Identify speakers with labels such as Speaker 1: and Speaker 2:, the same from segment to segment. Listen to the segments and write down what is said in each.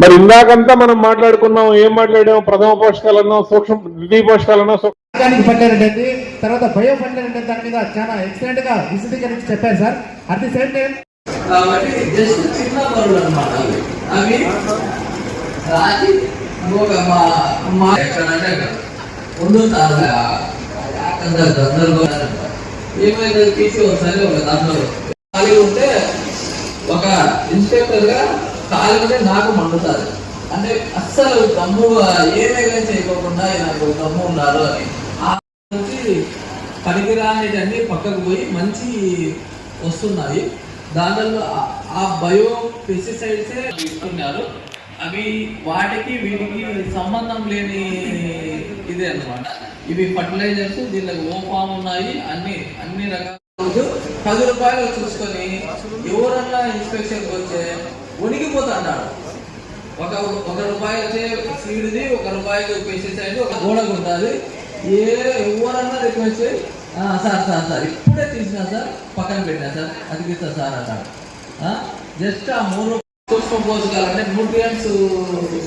Speaker 1: మరి ఇందాకంతా మనం మాట్లాడుకున్నాం ఏం మాట్లాడాం? ప్రథమ పోషకాలన్నా సూక్ష్మ ద్వితీయ పోషకాలన్నా సూక్ష్మ
Speaker 2: ఆర్గానిక్ ఫర్టిలైజర్ తర్వాత బయో ఫర్టిలైజర్ దాని మీద చాలా ఎక్సలెంట్గా విశదీకరించి చెప్పారు sir. At the same time
Speaker 3: కాబట్టి జస్ట్ చిన్న పనులు అనమాట అవి. రాజీ మా ఎక్కడంటే గందరగోళం ఏమైనా తీసి ఒకసారి ఒక దాంట్లో. ఉంటే ఒక ఇన్స్పెక్టర్గా ఖాళీ నాకు మండుతుంది. అంటే అస్సలు దమ్ము ఏమే చేయకోకుండా నాకు దమ్ము ఉన్నారు అని. ఆ పనికిరానిటన్నీ పక్కకు పోయి మంచి వస్తున్నాయి. దానిలో ఆ- ఆ బయో పెస్టిసైడ్సే ఇస్తున్నారు అవి వాటికి వీటికి సంబంధం లేని ఇదే అన్నమాట. ఇవి ఫర్టిలైజర్స్ దీనికి ఓఫామ్ ఉన్నాయి. అన్ని అన్ని రకాల. పది రూపాయలు చూసుకొని ఎవరన్నా ఇన్స్పెక్షన్ వచ్చే వణికిపోతున్నాడు ఒక ఒక రూపాయి వచ్చే సీడ్ది ఒక రూపాయికి పెస్టిసైడ్ ఒక గోడకు ఉంటుంది ఏ ఎవరన్నా రిక్వెస్ట్ చేయి, సార్ సార్ సార్ ఇప్పుడే తీసినా సార్ పక్కన పెట్టినా సార్ అది సార్ అంటాడు జస్ట్ ఆ మూడు సూక్ష్మ పోషకాలు న్యూట్రియన్స్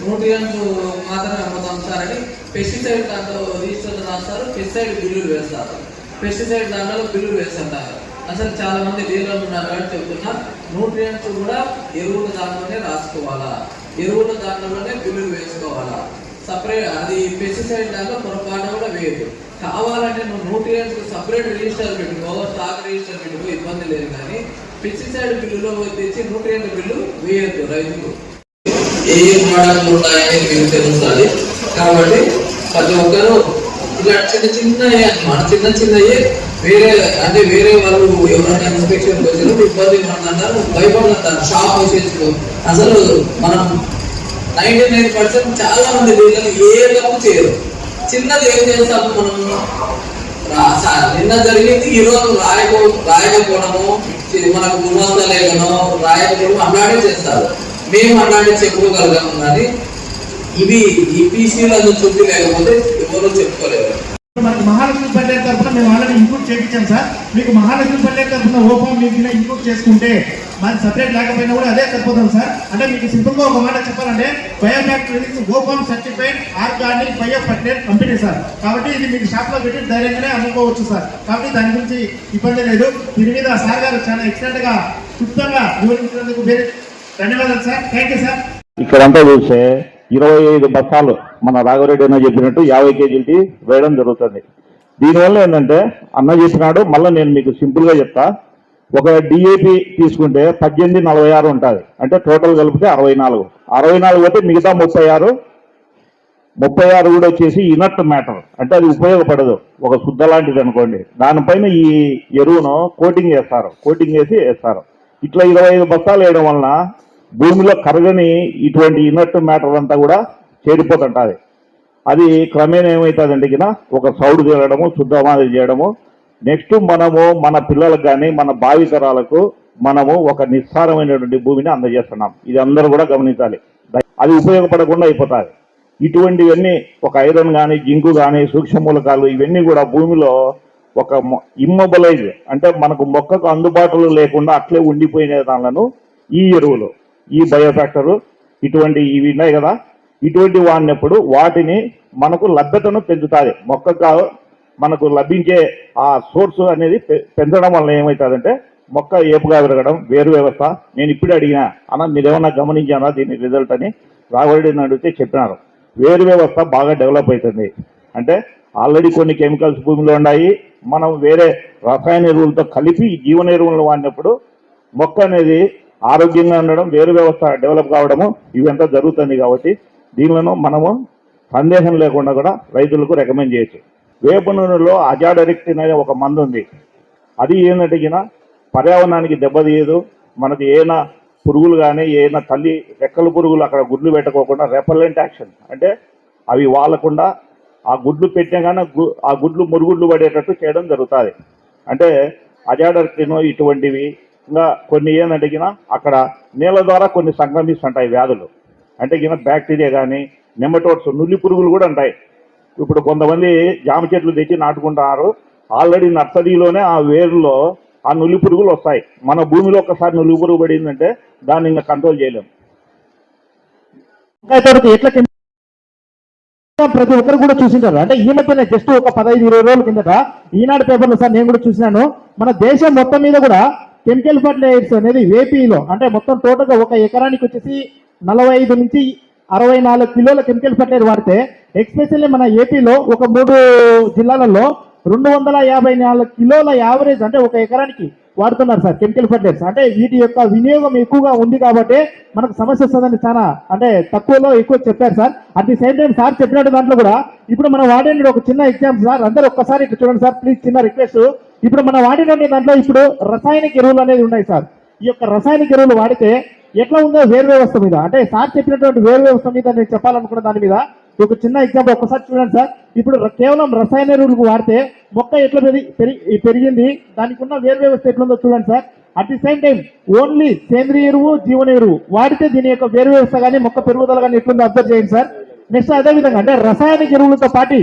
Speaker 3: న్యూట్రియంట్స్ మాత్రమే అమ్ముతాం సార్ అని పెస్టిసైడ్ దాంట్లో రిజిస్టర్ రాస్తారు పెస్టిసైడ్ బిల్లులు వేస్తారు. పెస్టిసైడ్ దాంట్లో బిల్లులు వేస్తుంటారు. అసలు చాలా మంది డీలర్లు ఉన్నారు కాబట్టి చెప్తున్నా న్యూట్రియంట్స్ కూడా ఎరువుల దాంట్లోనే రాసుకోవాలా? ఎరువుల దాంట్లోనే బిల్లులు వేసుకోవాలా? సపరేట్ అది పెస్టిసైడ్ దాంట్లో పొరపాటు కూడా వేయదు కావాలంటే నువ్వు న్యూట్రియంట్స్ సపరేట్ రిజిస్టర్ పెట్టుకో స్టాక్ రిజిస్టర్ పెట్టుకో ఇబ్బంది లేదు కానీ పెస్టిసైడ్ బిల్లులో వచ్చేసి న్యూట్రియంట్ బిల్లు వేయద్దు రైతులు. ఏ ఏ మోడల్ ఉన్నాయని మీకు తెలుస్తుంది. కాబట్టి ప్రతి ఒక్కరు ఇలా చిన్న చిన్న మన చిన్న చిన్నవి వేరే అంటే వేరే వాళ్ళు ఎవరైనా ఇన్స్పెక్షన్ వచ్చినప్పుడు ఇబ్బంది పడుతున్నారు భయపడుతున్నారు షాప్ వచ్చేసి అసలు మనం నైన్టీ నైన్ పర్సెంట్ చాలా మంది వీళ్ళని ఏ తప్పు చేయరు. చిన్నది ఏం చేస్తాము మనం? నిన్న జరిగింది ఈ రోజు రాయకో రాయకపోవడము మనకు గుణవంత లేఖనం రాయకపోవడం అన్నాడే చేస్తారు. మేము అన్నాడే చెప్పుకోగలగాము కానీ ఇవి ఈ పీసీలను చుట్టి లేకపోతే ఎవరు చెప్పుకోలేరు.
Speaker 2: మనకి మహాలక్ష్మి పల్లె తరఫున మేము ఆల్రెడీ ఇంక్లూడ్ చేయించాం సార్. మీకు మహాలక్ష్మి పల్లె తరఫున ఓఫామ్ మీకు ఇంక్లూడ్ చేసుకుంటే మరి సపరేట్ లేకపోయినా కూడా అదే సరిపోతుంది సార్. అంటే మీకు సింపుల్గా ఒక మాట చెప్పాలంటే Biofactories ఓఫామ్ certified organic bio fertilizer company sir. కాబట్టి ఇది మీకు షాప్లో పెట్టి ధైర్యంగానే అమ్ముకోవచ్చు సార్. కాబట్టి దాని గురించి ఇబ్బంది లేదు. దీని మీద సార్ గారు చాలా ఎక్సలెంట్గా క్లుప్తంగా వివరించినందుకు వేరే ధన్యవాదాలు సార్. థ్యాంక్ యూ సార్
Speaker 1: ఇక్కడంతా చూస్తే ఇరవై ఐదు బస్తాలు మన రాఘవరెడ్డి అన్న చెప్పినట్టు యాభై కేజీలకి వేయడం జరుగుతుంది. దీనివల్ల ఏంటంటే అన్న చెప్పినాడు మళ్ళీ నేను మీకు సింపుల్గా చెప్తా. ఒక డిఏపి తీసుకుంటే పద్దెనిమిది నలభై ఆరు ఉంటుంది. అంటే టోటల్ కలిపితే అరవై నాలుగు. అరవై నాలుగు అయితే మిగతా ముప్పై ఆరు ముప్పై ఆరు కూడా వచ్చేసి ఇనట్ మ్యాటర్. అంటే అది ఉపయోగపడదు. ఒక శుద్ధ లాంటిది అనుకోండి. దానిపైన ఈ ఎరువును కోటింగ్ చేస్తారు. కోటింగ్ చేసి వేస్తారు. ఇట్లా ఇరవై ఐదు బస్తాలు వేయడం వలన భూమిలో కరగని ఇటువంటి ఇనట్ మ్యాటర్ అంతా కూడా చేరిపోతుంటుంది. అది క్రమేణా ఏమవుతుందంటే కింద ఒక సౌడు చేయడము శుద్ధమాది చేయడము నెక్స్ట్ మనము మన పిల్లలకు కానీ మన భావితరాలకు మనము ఒక నిస్సారమైనటువంటి భూమిని అందజేస్తున్నాం. ఇది అందరూ కూడా గమనించాలి. అది ఉపయోగపడకుండా అయిపోతుంది. ఇటువంటివన్నీ ఒక ఐరన్ కానీ జింకు కానీ సూక్ష్మ మూలకాలు ఇవన్నీ కూడా భూమిలో ఒక ఇమ్మొబలైజ్ అంటే మనకు మొక్కకు అందుబాటులో లేకుండా అట్లే ఉండిపోయిన దానిలను ఈ ఎరువులు ఈ బయోఫ్యాక్టరు ఇటువంటి ఇవి ఉన్నాయి కదా ఇటువంటి వాడినప్పుడు వాటిని మనకు లభ్యతను పెంచుతుంది. మొక్కకు మనకు లభించే ఆ సోర్స్ అనేది పె- పెంచడం వల్ల ఏమవుతుందంటే మొక్క ఏపుగా పెరగడం వేరు వ్యవస్థ. నేను ఇప్పుడు అడిగినా అన్న మీరేమన్నా గమనించానా దీని రిజల్ట్ అని? రాబడిని అడిగితే చెప్పినారు. వేరు వ్యవస్థ బాగా డెవలప్ అవుతుంది. అంటే ఆల్రెడీ కొన్ని కెమికల్స్ భూమిలో ఉన్నాయి. మనం వేరే రసాయన ఎరువులతో కలిపి జీవన ఎరువులను వాడినప్పుడు మొక్క అనేది ఆరోగ్యంగా ఉండడం వేరు వ్యవస్థ డెవలప్ కావడము ఇవంతా జరుగుతుంది కాబట్టి దీనిలను మనము సందేహం లేకుండా కూడా రైతులకు రికమెండ్ చేయొచ్చు. వేప నూనెలో అజాడరిక్టిన్ అనే ఒక మందు ఉంది. అది ఏంటంటే పర్యావరణానికి దెబ్బతీయదు. మనకి ఏనా పురుగులు కానీ ఏదైనా తల్లి రెక్కల పురుగులు అక్కడ గుడ్లు పెట్టకోకుండా రెపల్లెంట్ యాక్షన్. అంటే అవి వాలకుండా ఆ గుడ్లు పెట్టినా కానీ గు- ఆ గుడ్లు మురుగుడ్లు పడేటట్టు చేయడం జరుగుతుంది. అంటే అజాడర్టినో ఇటువంటివి ఇంకా కొన్ని ఏంటంటే గిన అక్కడ నీళ్ళ ద్వారా కొన్ని సంక్రమిస్తుంటాయి వ్యాధులు. అంటే గిన బ్యాక్టీరియా కానీ నెమటోడ్స్ నుల్లి పురుగులు కూడా ఉంటాయి. ఇప్పుడు కొంతమంది జామ చెట్లు తెచ్చి నాటుకుంటున్నారు. ఆల్రెడీ నర్సరీలోనే ఆ వేరులో ఆ నులి పురుగులు వస్తాయి. మన భూమిలో ఒక్కసారి నులి పురుగు పడిందంటే దాన్ని ఇంకా కంట్రోల్
Speaker 2: చేయలేము ఎట్లా ప్రతి ఒక్కరు కూడా చూసింటారు. అంటే ఈ మధ్యనే జస్ట్ ఒక పదహైదు ఇరవై రోజుల కిందట ఈనాడు పేపర్లో సార్ నేను కూడా చూసినాను. మన దేశం మొత్తం మీద కూడా కెమికల్ ఫర్టిలైజర్స్ అనేది ఏపీలో అంటే మొత్తం టోటల్గా ఒక ఎకరానికి వచ్చేసి నలభై ఐదు నుంచి అరవై నాలుగు కిలోల కెమికల్ ఫర్టిలైజర్ వాడితే ఎక్స్పెషల్లీ మన ఏపీలో ఒక మూడు జిల్లాలలో రెండు వందల యాభై నాలుగు కిలోల యావరేజ్ అంటే ఒక ఎకరానికి వాడుతున్నారు సార్ కెమికల్ ఫర్టిలైజర్స్. అంటే వీటి యొక్క వినియోగం ఎక్కువగా ఉంది కాబట్టి మనకు సమస్య వస్తుందని చాలా అంటే తక్కువలో ఎక్కువ చెప్పారు sir. At the same time sir చెప్పినట్టు దాంట్లో కూడా ఇప్పుడు మనం వాడిన ఒక చిన్న ఎగ్జామ్ సార్ అందరూ ఒక్కసారి ఇట్లా చూడండి సార్ ప్లీజ్ చిన్న రిక్వెస్ట్ ఇప్పుడు మనం వాడినటువంటి దాంట్లో ఇప్పుడు రసాయనిక ఎరువులు అనేది ఉన్నాయి సార్. ఈ యొక్క రసాయనిక ఎరువులు వాడితే ఎట్లా ఉందో వేరు వ్యవస్థ మీద అంటే సార్ చెప్పినటువంటి వేరు వ్యవస్థ మీద నేను చెప్పాలనుకున్న దాని మీద ఒక చిన్న ఎగ్జాంపుల్ ఒకసారి చూడండి సార్. ఇప్పుడు కేవలం రసాయన ఎరువులు వాడితే మొక్క ఎట్లా పెరిగి పెరిగి పెరిగింది దానికి ఉన్న వేరు వ్యవస్థ ఎట్లుందో చూడండి sir. At the same time only సేంద్రియ ఎరువు జీవన ఎరువు వాడితే దీని యొక్క వేరు వ్యవస్థ కానీ మొక్క పెరుగుదల కానీ ఎట్లుందో అబ్జర్వ్ చేయండి సార్. నెక్స్ట్ అదే విధంగా అంటే రసాయనిక ఎరువులతో పాటు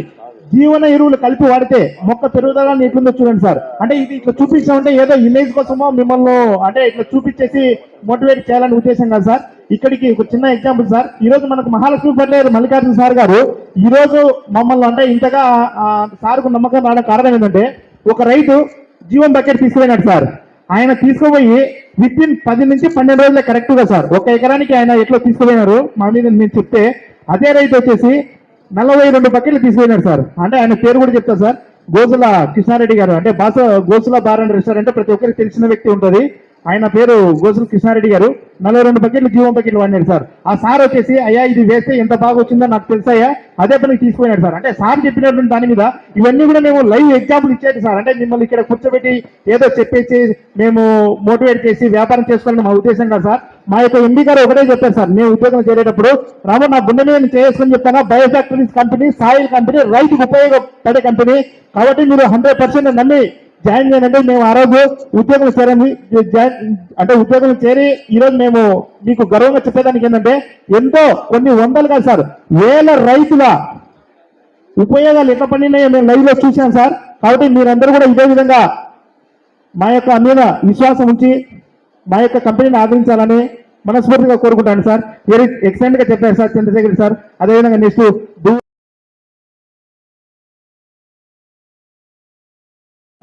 Speaker 2: జీవన ఎరువులు కలిపి వాడితే మొక్క పెరుగుదల నీకుందో చూడండి సార్. అంటే ఇది ఇట్లా చూపించామంటే ఏదో ఇమేజ్ కోసమో మిమ్మల్ని అంటే ఇట్లా చూపించేసి మోటివేట్ చేయాలని ఉద్దేశం కాదు సార్. ఇక్కడికి ఒక చిన్న ఎగ్జాంపుల్ సార్. ఈ రోజు మనకు మహాలక్ష్మి పట్లేరు మల్లికార్జున సార్ గారు. ఈ రోజు మమ్మల్ని అంటే ఇంతగా సార్కు నమ్మకం రావడం కారణం ఏంటంటే ఒక రైతు జీవం బకెట్ తీసుకుపోయినాడు సార్. ఆయన తీసుకుపోయి విత్ ఇన్ పది నుంచి పన్నెండు రోజులే కరెక్ట్గా సార్. ఒక ఎకరానికి ఆయన ఎట్లా తీసుకుపోయినారు? మా మీద నేను చెప్తే అదే రైతు వచ్చేసి నలభై రెండు బకెట్లు తీసుకుపోయినారు సార్. అంటే ఆయన పేరు కూడా చెప్తారు సార్. గోసుల కృష్ణారెడ్డి గారు. అంటే బాస గోసుల బార్ అండ్ రెస్టారెంట్ ప్రతి ఒక్కరికి తెలిసిన వ్యక్తి ఉంటుంది. ఆయన పేరు గోసుల కృష్ణారెడ్డి గారు. నలభై రెండు బకెట్లు జీవం బకెట్లు వాడినారు సార్. ఆ సార్ వచ్చేసి అయ్యా ఇది వేస్తే ఎంత బాగా వచ్చిందో నాకు తెలుసాయా అదే పనికి తీసుకున్నాడు సార్. అంటే సార్ చెప్పినటువంటి దాని మీద ఇవన్నీ కూడా మేము లైవ్ ఎగ్జాంపుల్ ఇచ్చేది సార్. అంటే మిమ్మల్ని ఇక్కడ కూర్చోబెట్టి ఏదో చెప్పేసి మేము మోటివేట్ చేసి వ్యాపారం చేసుకోవాలని మా ఉద్దేశం కాదు సార్. మా యొక్క ఎండి గారు ఒకటే చెప్పారు సార్. మేము ఉద్యోగం చేరేటప్పుడు రామ నా గుండె నేను చేసుకొని చెప్తాను? బయోఫ్యాక్టరీస్ కంపెనీ సాయిల్ కంపెనీ రైతుకు ఉపయోగపడే కంపెనీ. కాబట్టి మీరు హండ్రెడ్ పర్సెంట్ నమ్మి జాయిన్ చేయండి. మేము ఆ రోజు ఉద్యోగం చేరండి జాయిన్ అంటే ఉద్యోగం చేరి ఈరోజు మేము మీకు గర్వంగా చెప్పేదానికి ఏంటంటే ఎంతో కొన్ని వందలు కాదు సార్ వేల రైతుల ఉపయోగాలు ఎట్లా పడినాయో మేము లైవ్లో చూసాం సార్. కాబట్టి మీరందరూ కూడా ఇదే విధంగా మా యొక్క మీద విశ్వాసం ఉంచి మా యొక్క కంపెనీని ఆదరించాలని మనస్ఫూర్తిగా కోరుకుంటాను సార్. వెరీ ఎక్సలెంట్గా చెప్పారు సార్ చంద్రశేఖర్ సార్. అదేవిధంగా నెక్స్ట్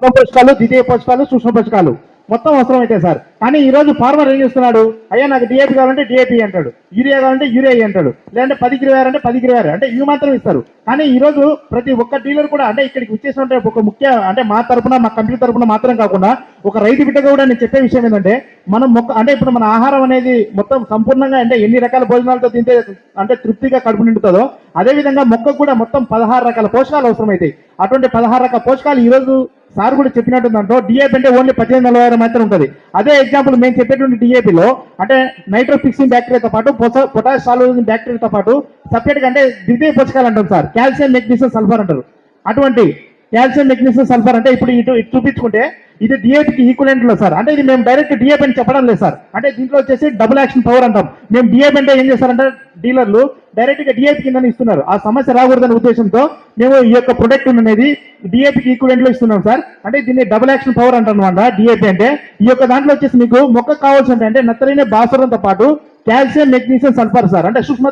Speaker 2: ప్రథమ పోషకాలు ద్వితీయ పోషకాలు సూక్ష్మ పోషకాలు మొత్తం అవసరం అయితే సార్. కానీ ఈ రోజు ఫార్మర్ ఏం చేస్తున్నాడు? అయ్యా నాకు డిఏపి కావాలంటే డిఏపి అంటాడు. యూరియా కావాలంటే యూరియా అంటాడు. లేదంటే పది కిలో అంటే పది కిలో అంటే ఇవి మాత్రం ఇస్తారు. కానీ ఈ రోజు ప్రతి ఒక్క డీలర్ కూడా అంటే ఇక్కడికి వచ్చేసినట్టే ఒక ముఖ్య అంటే మా తరపున మా కంపెనీ తరపున మాత్రం కాకుండా ఒక రైతు బిడ్డగా కూడా నేను చెప్పే విషయం ఏంటంటే మనం మొక్క అంటే ఇప్పుడు మన ఆహారం అనేది మొత్తం సంపూర్ణంగా అంటే ఎన్ని రకాల భోజనాలతో తింటే అంటే తృప్తిగా కడుపు నిండుతుందో అదే విధంగా మొక్కకు కూడా మొత్తం పదహారు రకాల పోషకాలు అవసరమైతాయి. అటువంటి పదహారు రకాల పోషకాలు ఈ రోజు సార్ కూడా చెప్పినట్టు దాంట్లో డిఏపీ అంటే ఓన్లీ పద్దెనిమిది నలభై ఆరు మాత్రం ఉంటుంది. అదే ఎగ్జాంపుల్ మేము చెప్పేటువంటి డిఏపీలో అంటే నైట్రో ఫిక్సింగ్ బ్యాక్టీరియాతో పాటు పొటాష్ సాల్యూజింగ్ బ్యాక్టీరియాతో పాటు సపరేట్గా అంటే ద్వితీయ పోషకాలు అంటారు సార్. కాల్షియం మెగ్నీషియం సల్ఫర్ అంటారు. అటువంటి క్యాల్షియం మెగ్నీషియం సల్ఫర్ అంటే ఇప్పుడు ఇటు ఇటు చూపించుకుంటే ఇది డిఏపికి ఈక్వలెంట్లో సార్. అంటే ఇది మేము డైరెక్ట్ డిఏపి అని చెప్పడం లేదు సార్. అంటే దీంట్లో వచ్చేసి డబుల్ యాక్షన్ పవర్ అంటాం. మేము డిఏపి అంటే ఏం చేస్తారంటే డీలర్లు డైరెక్ట్గా డిఏపి కింద ఇస్తున్నారు. ఆ సమస్య రాకూడదనే ఉద్దేశంతో మేము ఈ యొక్క ప్రొడక్ట్ అనేది డిఏపికి ఈక్వలెంట్లో ఇస్తున్నాం సార్. అంటే దీన్ని డబుల్ యాక్షన్ పవర్ అంటాం అనమాట డిఏపి అంటే. ఈ యొక్క దాంట్లో వచ్చేసి మీకు మొక్క కావాల్సి అంటే నత్తరైన భాస్వరంతో పాటు కాల్షియం మెగ్నీషియం సల్ఫర్ సార్. అంటే సూక్ష్మ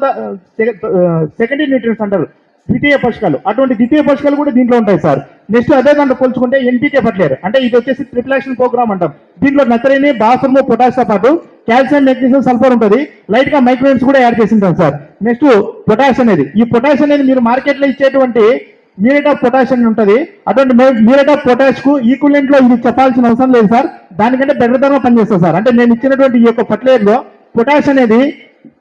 Speaker 2: సెకండరీ న్యూట్రియన్స్ అంటారు. ద్వితీయ పోషకాలు. అటువంటి ద్వితీయ పోషకాలు కూడా దీంట్లో ఉంటాయి సార్. నెక్స్ట్ అదే దాంట్లో పోల్చుకుంటే ఎన్పీకే ఫర్టిలైజర్ అంటే ఇది వచ్చేసి ట్రిపుల్ యాక్షన్ ప్రోగ్రామ్ అంటాం. దీంట్లో నత్రైని బాసరము పొటాషితో పాటు కాల్షియం మెగ్నీషియం సల్ఫర్ ఉంటుంది. లైట్గా మైక్రోవేవ్స్ కూడా యాడ్ చేసి ఉంటాం సార్. నెక్స్ట్ పొటాష్ అనేది. ఈ పొటాష్ అనేది మీరు మార్కెట్లో ఇచ్చేటువంటి మ్యూరేట్ ఆఫ్ పొటాష్ అని ఉంటుంది. అటువంటి మ్యూరేట్ ఆఫ్ పొటాష్కు ఈక్వలెంట్లో ఇది చెప్పాల్సిన అవసరం లేదు సార్. దానికంటే బెటర్ ధర పనిచేస్తుంది సార్. అంటే నేను ఇచ్చినటువంటి ఈ యొక్క ఫర్టిలైజర్లో పొటాష్ అనేది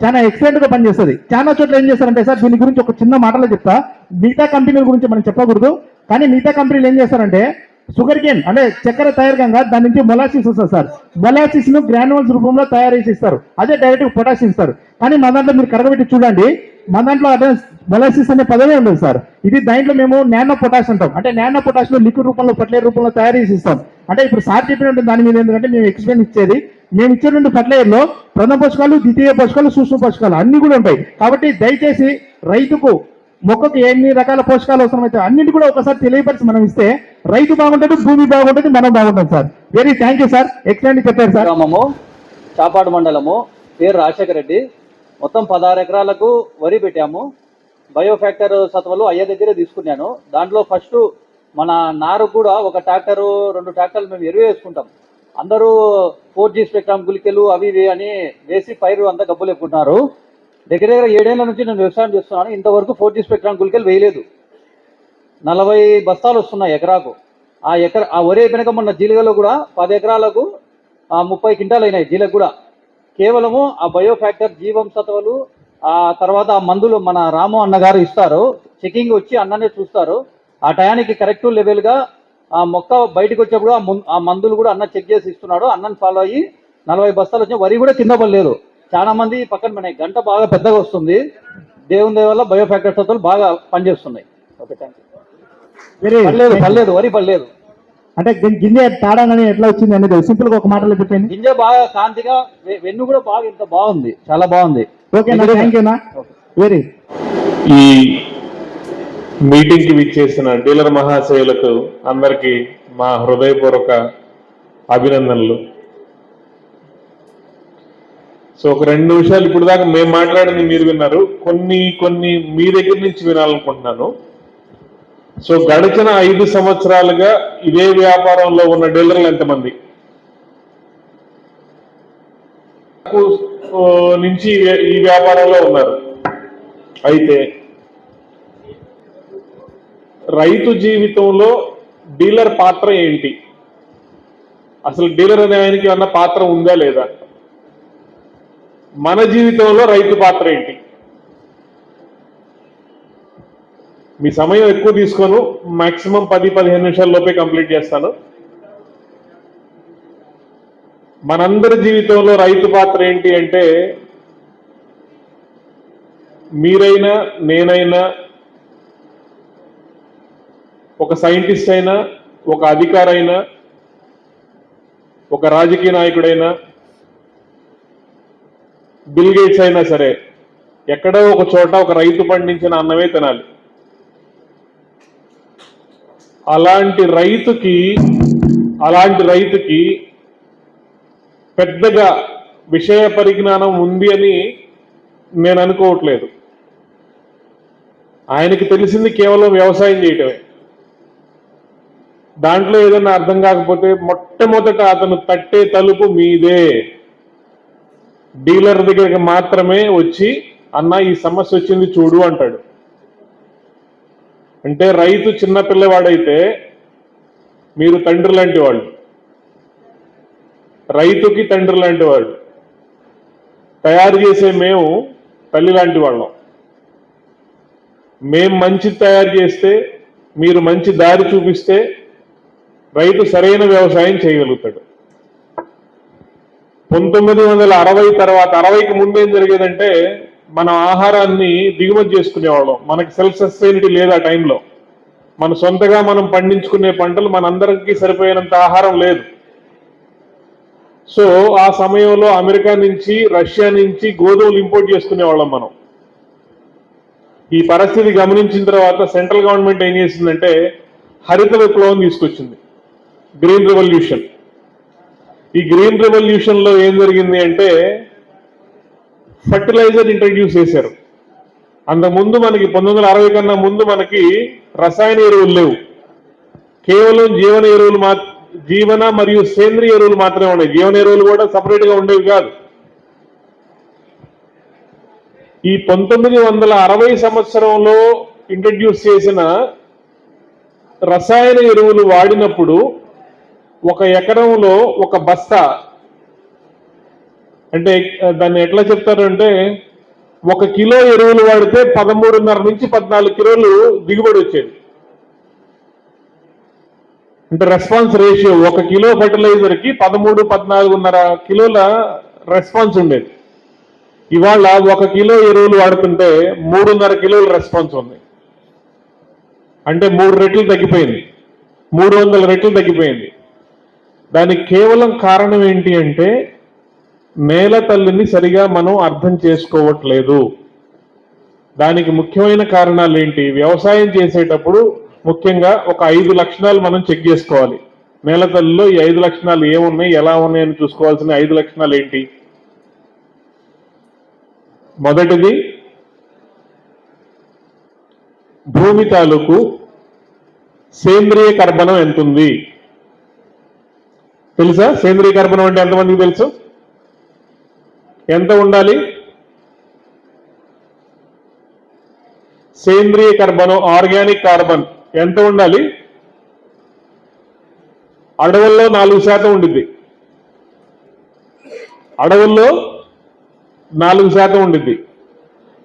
Speaker 2: చాలా ఎక్సలెంట్గా పనిచేస్తుంది. చాలా చోట్ల ఏం చేస్తారంటే సార్ దీని గురించి ఒక చిన్న మాటలో చెప్తా. మిగతా కంపెనీల గురించి మనం చెప్పకూడదు. కానీ మిగతా కంపెనీలు ఏం చేస్తారంటే షుగర్ కేన్ అంటే చక్కెర తయారు కాగా దాని నుంచి మొలాసిస్ వస్తుంది సార్. మొలాసిస్ను గ్రానువల్స్ రూపంలో తయారు చేసి ఇస్తారు. అదే డైరెక్ట్ పొటాషియం ఇస్తారు. కానీ మా దాంట్లో మీరు కరగబెట్టి చూడండి మా దాంట్లో అదే మొలాసిస్ అనే పదమే ఉండదు సార్. ఇది దాంట్లో మేము నానో పొటాష్ అంటాం. అంటే నానో పొటాష్ లిక్విడ్ రూపంలో పట్లే రూపంలో తయారు చేసి ఇస్తాం. అంటే ఇప్పుడు సార్ చెప్పినట్టు దాని మీద ఎందుకంటే మేము ఎక్స్ప్లెయిన్ ఇచ్చేది నేను ఇచ్చిన రెండు లో ప్రథమ పోషకాలు ద్వితీయ పోషకాలు సూక్ష్మ పోషకాలు అన్ని కూడా ఉంటాయి. కాబట్టి దయచేసి రైతుకు మొక్కకు ఎన్ని రకాల పోషకాలు అవసరమైతే అన్నింటి కూడా ఒకసారి తెలియపరిచి మనం ఇస్తే రైతు బాగుంటుంది భూమి బాగుంటుంది మనం బాగుంటాం sir. Very thank you sir. Excellent చెప్పారు సార్.
Speaker 4: గ్రామము చాపాడు మండలము పేరు రాజశేఖర రెడ్డి. మొత్తం పదహారు ఎకరాలకు వరి పెట్టాము. బయోఫ్యాక్టర్ సత్వలు అయ్య దగ్గరే తీసుకున్నాను. దాంట్లో ఫస్ట్ మన నారు కూడా ఒక ట్రాక్టరు రెండు ట్రాక్టర్లు మేము ఎరువు వేసుకుంటాం. అందరూ ఫోర్ జీ స్పెక్ట్రమ్ గులికెలు అవి ఇవి అని వేసి పైరు అంతా గబ్బులు దగ్గర దగ్గర ఏడేళ్ళ నుంచి నేను వ్యవసాయం చేస్తున్నాను. ఇంతవరకు ఫోర్ జీ స్పెక్ట్రమ్ గులికెలు వేయలేదు. నలభై బస్తాలు వస్తున్నాయి ఎకరాకు. ఆ ఎకర ఆ వరి అయిపోయినాక మొన్న జీలగలో కూడా పది ఎకరాలకు ఆ ముప్పై క్వింటాలు అయినాయి జీలకు కూడా. కేవలము ఆ బయో ఫ్యాక్టర్ జీవం సత్వలు ఆ తర్వాత ఆ మందులు మన రాము అన్నగారు ఇస్తారు. చెకింగ్ వచ్చి అన్ననే చూస్తారు. ఆ టయానికి కరెక్ట్ లెవెల్గా ఆ మొక్క బయటకు వచ్చేప్పుడు ఆ మందులు కూడా అన్న చెక్ చేసి ఇస్తున్నాడు. అన్నని ఫాలో అయ్యి నలభై బస్తాలు వచ్చినాయి వరి కూడా కింద పడలేదు. చాలా మంది పక్కన మన గంట బాగా పెద్దగా వస్తుంది. దేవుని దయ వల్ల బయో ఫ్యాక్టర్ సత్వలు బాగా పనిచేస్తున్నాయి. ఓకే థ్యాంక్ యూ
Speaker 2: వెరీ
Speaker 4: పర్లేదు పర్లేదు వరి పర్లేదు
Speaker 2: అంటే గింజ తాడాలని ఎట్లా వచ్చింది అనేది? సింపుల్గా ఒక మాటలో చెప్పండి.
Speaker 4: గింజ బాగా కాంతిగా వెన్ను కూడా బాగా ఇంత బాగుంది. చాలా బాగుంది.
Speaker 2: ఓకేనా థ్యాంక్ యూనా వెరీ.
Speaker 5: ఈ మీటింగ్కి విచ్చేసిన డీలర్ మహాశయులకు అందరికీ మా హృదయపూర్వక అభినందనలు. సో ఒక రెండు నిమిషాలు ఇప్పుడు దాకా మేము మాట్లాడింది మీరు విన్నారు. కొన్ని కొన్ని మీ దగ్గర నుంచి వినాలనుకుంటున్నాను. సో గడిచిన ఐదు సంవత్సరాలుగా ఇదే వ్యాపారంలో ఉన్న డీలర్లు ఎంతమంది? నుంచి ఈ వ్యాపారంలో ఉన్నారు. అయితే రైతు జీవితంలో డీలర్ పాత్ర ఏంటి? అసలు డీలర్ అనే ఆయనకి ఏమన్నా పాత్ర ఉందా లేదా? మన జీవితంలో రైతు పాత్ర ఏంటి? మీ సమయం ఎక్కువ తీసుకోను. మాక్సిమం పది పదిహేను నిమిషాల లోపే కంప్లీట్ చేస్తాను. మనందరి జీవితంలో రైతు పాత్ర ఏంటి అంటే మీరైనా నేనైనా ఒక సైంటిస్ట్ అయినా ఒక అధికారైనా ఒక రాజకీయ నాయకుడైనా బిల్ గేట్స్ అయినా సరే ఎక్కడో ఒక చోట ఒక రైతు పండించిన అన్నమే తినాలి. అలాంటి రైతుకి అలాంటి రైతుకి పెద్దగా విషయ పరిజ్ఞానం ఉంది అని నేను అనుకోవట్లేదు. ఆయనకి తెలిసింది కేవలం వ్యవసాయం చేయటమే. దాంట్లో ఏదైనా అర్థం కాకపోతే మొట్టమొదట అతను తట్టే తలుపు మీదే. డీలర్ దగ్గరికి మాత్రమే వచ్చి అన్న ఈ సమస్య వచ్చింది చూడు అంటాడు. అంటే రైతు చిన్న పిల్లవాడైతే మీరు తండ్రి లాంటి వాళ్ళు. రైతుకి తండ్రి లాంటి వాళ్ళు తయారు చేసే మేము తల్లి లాంటి వాళ్ళం. మేం మంచి తయారు చేస్తే మీరు మంచి దారి చూపిస్తే రైతు సరైన వ్యవసాయం చేయగలుగుతాడు. పంతొమ్మిది వందల అరవై తర్వాత అరవైకి ముందు ఏం జరిగేదంటే మన ఆహారాన్ని దిగుమతి చేసుకునేవాళ్ళం. మనకి సెల్ఫ్ సస్టైనిటీ లేదు ఆ టైంలో మన సొంతగా మనం పండించుకునే పంటలు మనందరికీ సరిపోయినంత ఆహారం లేదు. సో ఆ సమయంలో అమెరికా నుంచి రష్యా నుంచి గోధుమలు ఇంపోర్ట్ చేసుకునేవాళ్ళం మనం. ఈ పరిస్థితి గమనించిన తర్వాత సెంట్రల్ గవర్నమెంట్ ఏం చేసిందంటే హరిత విప్లవం తీసుకొచ్చింది. గ్రీన్ రెవల్యూషన్ ఈ గ్రీన్ రెవల్యూషన్లో ఏం జరిగింది అంటే ఫర్టిలైజర్ ఇంట్రడ్యూస్ చేశారు. అంతకుముందు మనకి పంతొమ్మిది అరవై కన్నా ముందు మనకి రసాయన ఎరువులు లేవు. కేవలం జీవన ఎరువులు మా జీవన మరియు సేంద్రియ ఎరువులు మాత్రమే ఉన్నాయి. జీవన ఎరువులు కూడా సపరేట్గా ఉండేవి కాదు. ఈ పంతొమ్మిది వందల అరవై సంవత్సరంలో ఇంట్రడ్యూస్ చేసిన రసాయన ఎరువులు వాడినప్పుడు ఒక ఎకరంలో ఒక బస్తా అంటే దాన్ని ఎట్లా చెప్తారంటే ఒక కిలో ఎరువులు వాడితే పదమూడున్నర నుంచి పద్నాలుగు కిలోలు దిగుబడి వచ్చేది. అంటే రెస్పాన్స్ రేషియో ఒక కిలో ఫర్టిలైజర్కి పదమూడు పద్నాలుగున్నర కిలోల రెస్పాన్స్ ఉండేది. ఇవాళ ఒక కిలో ఎరువులు వాడుతుంటే మూడున్నర కిలోల రెస్పాన్స్ ఉంది. అంటే మూడు రెట్లు తగ్గిపోయింది. మూడు వందల రెట్లు తగ్గిపోయింది. దానికి కేవలం కారణం ఏంటి అంటే నేల తల్లిని సరిగా మనం అర్థం చేసుకోవట్లేదు. దానికి ముఖ్యమైన కారణాలు ఏంటి? వ్యవసాయం చేసేటప్పుడు ముఖ్యంగా ఒక ఐదు లక్షణాలు మనం చెక్ చేసుకోవాలి. నేల తల్లిలో ఈ ఐదు లక్షణాలు ఏమున్నాయి? ఎలా ఉన్నాయని చూసుకోవాల్సిన ఐదు లక్షణాలు ఏంటి? మొదటిది భూమి తాలూకు సేంద్రియ కర్బనం ఎంతుంది? తెలుసా? సేంద్రియ కర్బనం అంటే ఎంతమందికి తెలుసు? ఎంత ఉండాలి? సేంద్రియ కర్బనం ఆర్గానిక్ కార్బన్ ఎంత ఉండాలి? అడవుల్లో నాలుగు శాతం ఉండిద్ది. అడవుల్లో నాలుగు శాతం ఉండిద్ది.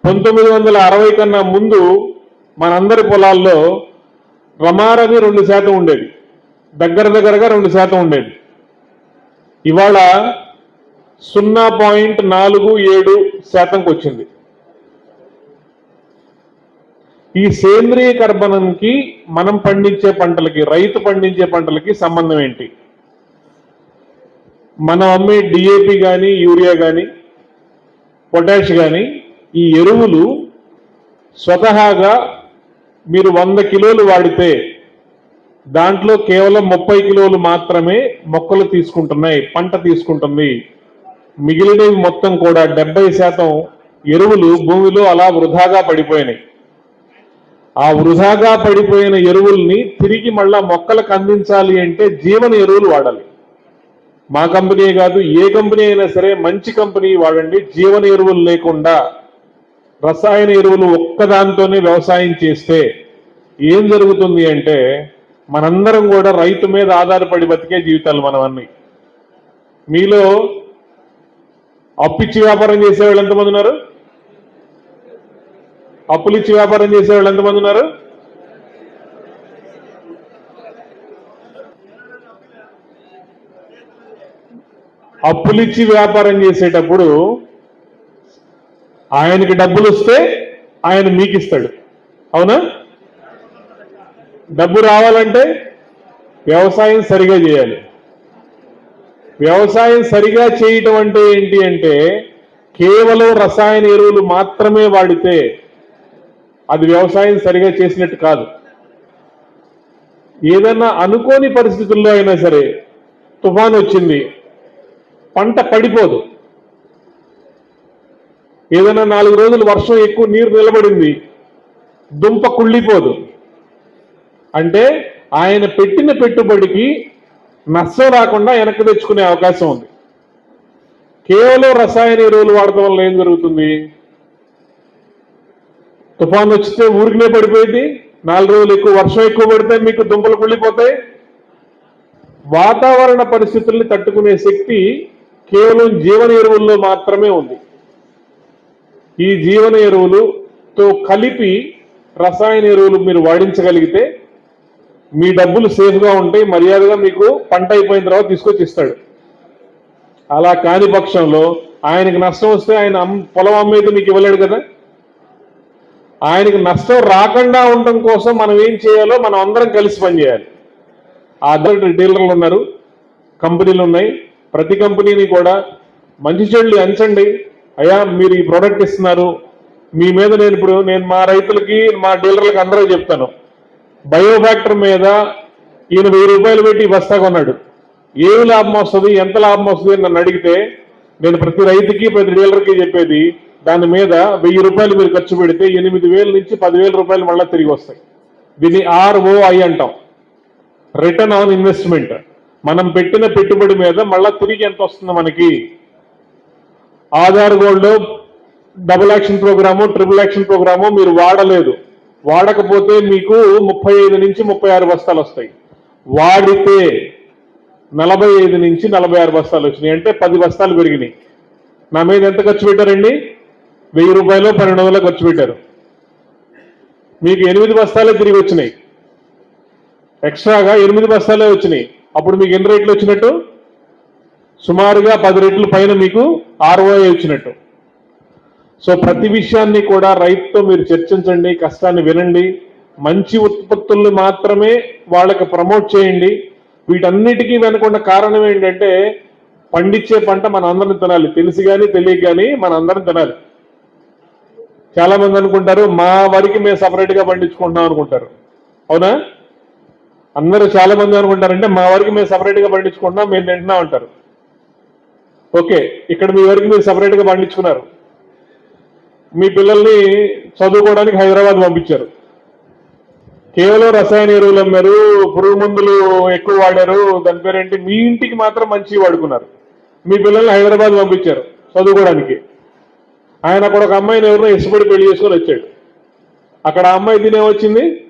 Speaker 5: పంతొమ్మిది వందల అరవై కన్నా ముందు మనందరి పొలాల్లో రమారమి రెండు శాతం ఉండేది. దగ్గర దగ్గరగా రెండు శాతం ఉండేది. ఇవాళ సున్నా పాయింట్ నాలుగు ఏడు శాతంకి వచ్చింది. ఈ సేంద్రియ కర్బనంకి మనం పండించే పంటలకి రైతు పండించే పంటలకి సంబంధం ఏంటి? మనం అమ్మే డిఏపి కానీ యూరియా కానీ పొటాష్ కానీ ఈ ఎరువులు స్వతహాగా మీరు వంద కిలోలు వాడితే దాంట్లో కేవలం ముప్పై కిలోలు మాత్రమే మొక్కలు తీసుకుంటున్నాయి పంట తీసుకుంటుంది. మిగిలినవి మొత్తం కూడా డెబ్బై శాతం ఎరువులు భూమిలో అలా వృధాగా పడిపోయినాయి. ఆ వృధాగా పడిపోయిన ఎరువుల్ని తిరిగి మళ్ళా మొక్కలకు అందించాలి అంటే జీవన ఎరువులు వాడాలి. మా కంపెనీ కాదు ఏ కంపెనీ అయినా సరే మంచి కంపెనీ వాడండి జీవన ఎరువులు లేకుండా. రసాయన ఎరువులు ఒక్కదాంతోనే వ్యవసాయం చేస్తే ఏం జరుగుతుంది అంటే మనందరం కూడా రైతు మీద ఆధారపడి బతికే జీవితాలు మనవన్నీ. మీలో అప్పిచ్చి వ్యాపారం చేసేవాళ్ళు ఎంతమంది ఉన్నారు? అప్పులు ఇచ్చి వ్యాపారం చేసేవాళ్ళు ఎంతమంది ఉన్నారు? అప్పులిచ్చి వ్యాపారం చేసేటప్పుడు ఆయనకి డబ్బులు వస్తే ఆయన మీకు ఇస్తాడు అవునా? డబ్బు రావాలంటే వ్యవసాయం సరిగా చేయాలి. వ్యవసాయం సరిగా చేయటం అంటే ఏంటి అంటే కేవలం రసాయన ఎరువులు మాత్రమే వాడితే అది వ్యవసాయం సరిగా చేసినట్టు కాదు. ఏదన్నా అనుకోని పరిస్థితుల్లో అయినా సరే తుఫాన్ వచ్చింది పంట పడిపోదు. ఏదైనా నాలుగు రోజులు వర్షం ఎక్కువ నీరు నిలబడింది దుంప కుళ్ళిపోదు. అంటే ఆయన పెట్టిన పెట్టుబడికి నష్టం రాకుండా వెనక్కి తెచ్చుకునే అవకాశం ఉంది. కేవలం రసాయన ఎరువులు వాడటం వల్ల ఏం జరుగుతుంది? తుఫాన్ వచ్చితే ఊరికినే పడిపోయింది. నాలుగు రోజులు ఎక్కువ వర్షం ఎక్కువ పడితే మీకు దుంపలు కుళ్ళిపోతాయి. వాతావరణ పరిస్థితుల్ని తట్టుకునే శక్తి కేవలం జీవన ఎరువుల్లో మాత్రమే ఉంది. ఈ జీవన ఎరువులుతో కలిపి రసాయన ఎరువులు మీరు వాడించగలిగితే మీ డబ్బులు సేఫ్గా ఉంటాయి మర్యాదగా మీకు పంట అయిపోయిన తర్వాత తీసుకొచ్చి ఇస్తాడు. అలా కాని పక్షంలో ఆయనకి నష్టం వస్తే ఆయన పొలం అమ్మేది మీకు ఇవ్వలేడు కదా? ఆయనకి నష్టం రాకుండా ఉండటం కోసం మనం ఏం చేయాలో మనం అందరం కలిసి పనిచేయాలి. ఆ డీలర్లు ఉన్నారు కంపెనీలు ఉన్నాయి. ప్రతి కంపెనీని కూడా మంచి చెడులు ఎంచండి. అయ్యా మీరు ఈ ప్రోడక్ట్ ఇస్తున్నారు. మీ మీద నేను ఇప్పుడు నేను మా రైతులకి మా డీలర్లకు అందరూ చెప్తాను. బయోఫ్యాక్టర్ మీద ఈయన వెయ్యి రూపాయలు పెట్టి బస్తా కొన్నాడు. ఏమి లాభం వస్తుంది ఎంత లాభం వస్తుంది అని నన్ను అడిగితే నేను ప్రతి రైతుకి ప్రతి డీలర్కి చెప్పేది దాని మీద వెయ్యి రూపాయలు మీరు ఖర్చు పెడితే ఎనిమిది వేల నుంచి పదివేల రూపాయలు మళ్ళీ తిరిగి వస్తాయి. దీన్ని ఆర్ఓఐ అంటాం. రిటర్న్ ఆన్ ఇన్వెస్ట్మెంట్ మనం పెట్టిన పెట్టుబడి మీద మళ్ళీ తిరిగి ఎంత వస్తుంది మనకి? Aadhaar gold double action programme triple action programme మీరు వాడలేదు. వాడకపోతే మీకు ముప్పై ఐదు నుంచి ముప్పై ఆరు బస్తాలు వస్తాయి. వాడితే నలభై ఐదు నుంచి నలభై ఆరు బస్తాలు వచ్చినాయి. అంటే పది బస్తాలు పెరిగినాయి. నా మీద ఎంత ఖర్చు పెట్టారండి? వెయ్యి రూపాయలు పన్నెండు వందలు ఖర్చు పెట్టారు. మీకు ఎనిమిది బస్తాలే తిరిగి వచ్చినాయి. ఎక్స్ట్రాగా ఎనిమిది బస్తాలే వచ్చినాయి. అప్పుడు మీకు ఎన్ని రేట్లు వచ్చినట్టు? సుమారుగా పది రెట్లు పైన మీకు ఆర్ఓఐ వచ్చినట్టు. సో ప్రతి విషయాన్ని కూడా రైతుతో మీరు చర్చించండి కష్టాన్ని వినండి మంచి ఉత్పత్తుల్ని మాత్రమే వాళ్ళకి ప్రమోట్ చేయండి. వీటన్నిటికీ వెనుకున్న కారణం ఏంటంటే పండించే పంట మన అందరం తినాలి. తెలిసి కానీ తెలియక కానీ మన అందరం తినాలి. చాలా మంది అనుకుంటారు మా వరకు మేము సపరేట్గా పండించుకుంటున్నాం అనుకుంటారు. అవునా? అందరూ చాలా మంది అనుకుంటారంటే మా వరకు మేము సపరేట్గా పండించుకుంటున్నాం మేము తింటున్నాం అంటారు. ఓకే ఇక్కడ మీ వరకు మీరు సపరేట్గా పండించుకున్నారు. మీ పిల్లల్ని చదువుకోవడానికి హైదరాబాద్ పంపించారు. కేవలం రసాయన ఎరువులు అమ్మారు పురుగు మందులు ఎక్కువ వాడారు దాని పేరేంటి? మీ ఇంటికి మాత్రం మంచి వాడుకున్నారు. మీ పిల్లల్ని హైదరాబాద్ పంపించారు చదువుకోవడానికి. ఆయన అక్కడ ఒక అమ్మాయిని ఎవరినో ఇష్టపడి పెళ్ళి చేసుకొని వచ్చాడు. అక్కడ అమ్మాయి తినేమొచ్చింది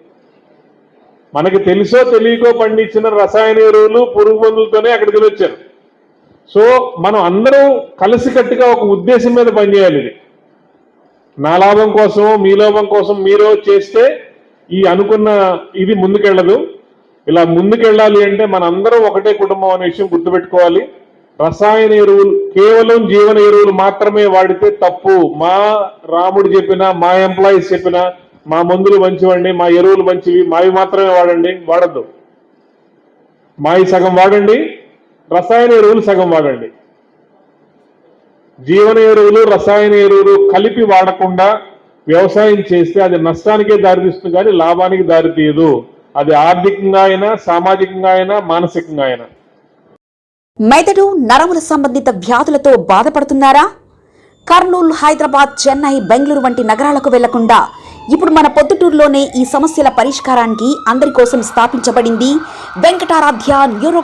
Speaker 5: మనకి తెలుసో తెలియకో పండించిన రసాయన ఎరువులు పురుగు మందులతోనే అక్కడికి వచ్చారు. సో మనం అందరం కలిసికట్టుగా ఒక ఉద్దేశం మీద పనిచేయాలి ఇది. నా లాభం కోసం మీ లాభం కోసం మీరు చేస్తే ఈ అనుకున్న ఇది ముందుకెళ్ళదు. ఇలా ముందుకెళ్ళాలి అంటే మనందరం ఒకటే కుటుంబం అనే విషయం గుర్తుపెట్టుకోవాలి. రసాయన ఎరువులు కేవలం జీవన ఎరువులు మాత్రమే వాడితే తప్పు. మా రాముడు చెప్పిన మా ఎంప్లాయీస్ చెప్పిన మా మందులు మంచివండి మా ఎరువులు మంచివి మావి మాత్రమే వాడండి వాడద్దు. మావి సగం వాడండి రసాయన ఎరువులు సగం వాడండి. జీవన ఎరువులు రసాయన ఎరువులు కలిపి వాడకుండా వ్యవసాయం చేస్తే అది నష్టానికే దారితీస్తుంది కానీ లాభానికి దారితీయదు. అది ఆర్థికంగా అయినా సామాజికంగా అయినా మానసికంగా అయినా.
Speaker 6: మెదడు నరముల సంబంధిత వ్యాధులతో బాధపడుతున్నారా? కర్నూలు హైదరాబాద్ చెన్నై బెంగళూరు వంటి నగరాలకు వెళ్ళకుండా ఇప్పుడు మన పొద్దుటూరులోనే ఈ సమస్యల పరిష్కారానికి అందరి కోసం స్థాపించబడింది వెంకటారాధ్య న్యూరో